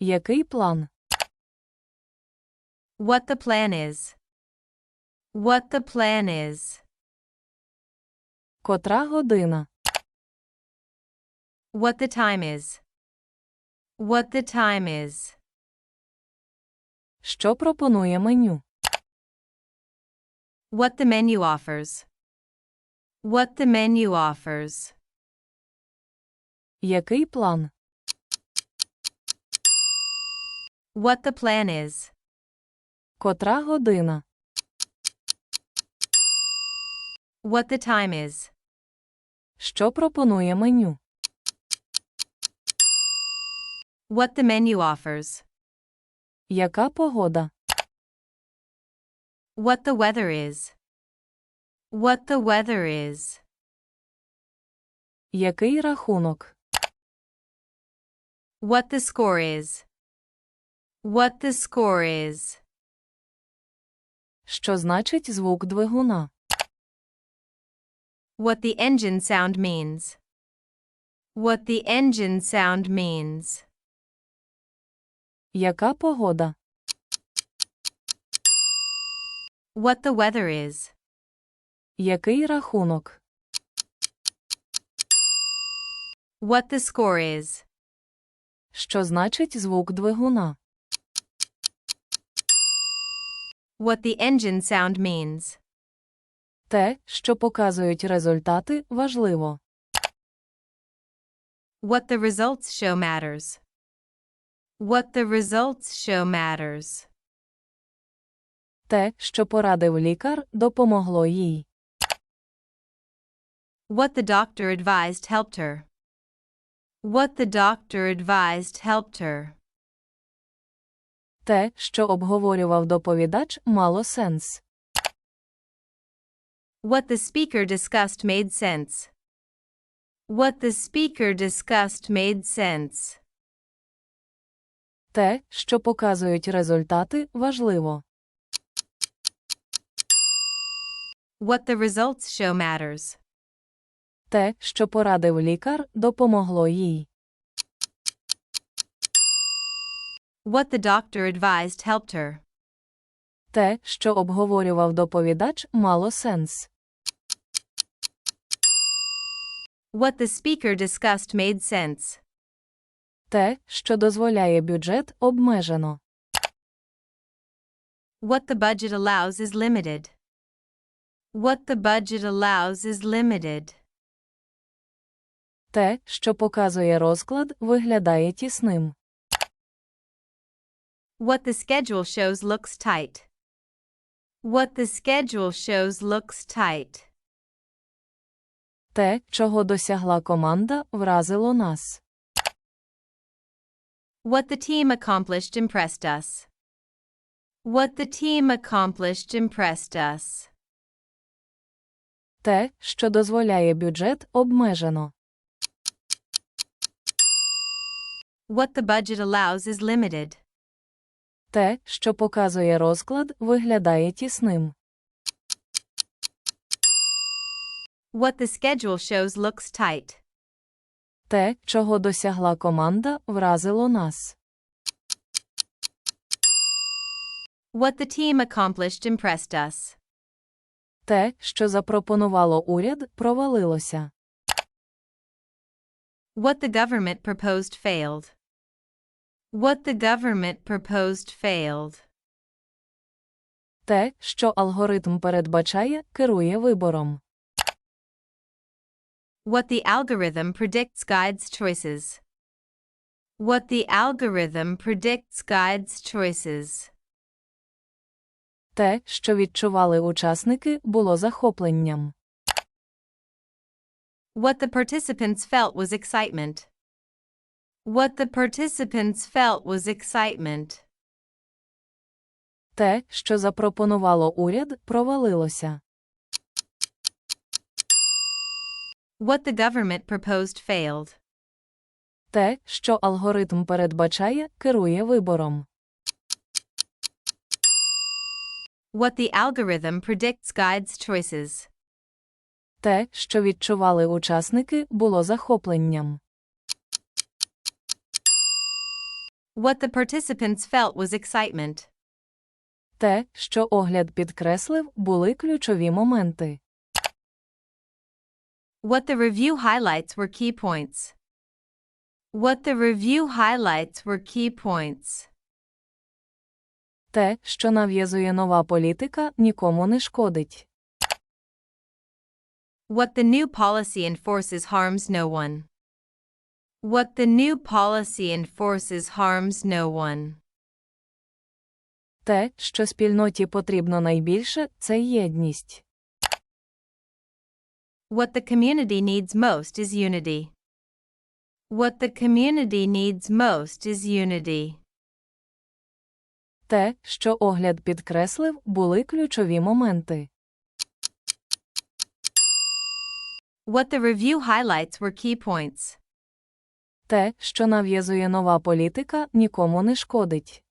Який план? What the plan is. What the plan is. Котра година? What the time is. What the time is. Що пропонує меню? What the menu offers. What the menu offers. Який план? What the plan is. Котра година? What the time is. Що пропонує меню? What the menu offers. Яка погода? What the weather is. What the weather is. Який рахунок? What the score is. What the score is. Що значить звук двигуна? What the engine sound means. What the engine sound means. Яка погода? What the weather is. Який рахунок? What the score is. Що значить звук двигуна? What the engine sound means. Те, що показують результати, важливо. What the results show matters. What the results show matters. Те, що порадив лікар, допомогло їй. What the doctor advised helped her. What the doctor advised helped her. Те, що обговорював доповідач, мало сенс. What the speaker discussed made sense. What the speaker discussed made sense. Те, що показують результати, важливо. What the results show matters. Те, що порадив лікар, допомогло їй. What the doctor advised helped her. Те, що обговорював доповідач, мало сенс. What the speaker discussed made sense. Те, що дозволяє бюджет, обмежено. What the budget allows is limited. What the budget allows is limited. Те, що показує розклад, виглядає тісним. What the schedule shows looks tight. What the schedule shows looks tight. Те, чого досягла команда, вразило нас. What the team accomplished impressed us. What the team accomplished impressed us. Те, що дозволяє бюджет, обмежено. What the budget allows is limited. Те, що показує розклад, виглядає тісним. What the schedule shows looks tight. Те, чого досягла команда, вразило нас. What the team accomplished impressed us. Те, що запропонувало уряд, провалилося. What the government proposed failed. What the government proposed failed. Те, що алгоритм передбачає, керує вибором. What the algorithm predicts guides choices. What the algorithm predicts guides choices. Те, що відчували учасники, було захопленням. What the participants felt was excitement. What the participants felt was excitement. Те, що запропонувало уряд, провалилося. What the government proposed failed. Те, що алгоритм передбачає, керує вибором. What the algorithm predicts guides choices. Те, що відчували учасники, було захопленням. What the participants felt was excitement. Те, що огляд підкреслив, були ключові моменти. What the review highlights were key points. What the review highlights were key points. Те, що нав'язує нова політика, нікому не шкодить. What the new policy enforces harms no one. What the new policy enforces harms no one. Те, що спільноті потрібно найбільше, це єдність. What the community needs most is unity. What the community needs most is unity. Те, що огляд підкреслив, були ключові моменти. What the review highlights were key points. Те, що нав'язує нова політика, нікому не шкодить.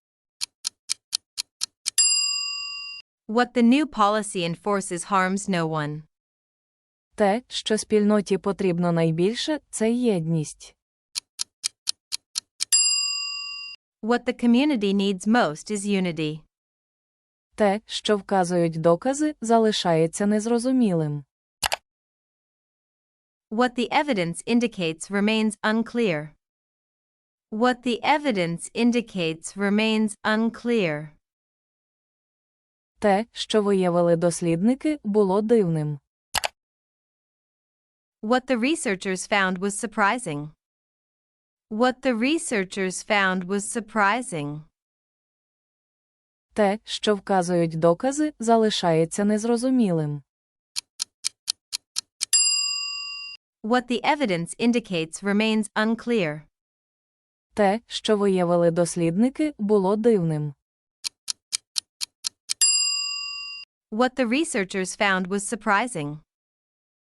What the new policy enforces harms no one. Те, що спільноті потрібно найбільше, це єдність. What the community needs most is unity. Те, що вказують докази, залишається незрозумілим. What the evidence indicates remains unclear. What the evidence indicates remains unclear. Те, що виявили дослідники, було дивним. What the researchers found was surprising. What the researchers found was surprising. Те, що вказують докази, залишається незрозумілим. What the evidence indicates remains unclear. Те, що виявили дослідники, було дивним. What the researchers found was surprising.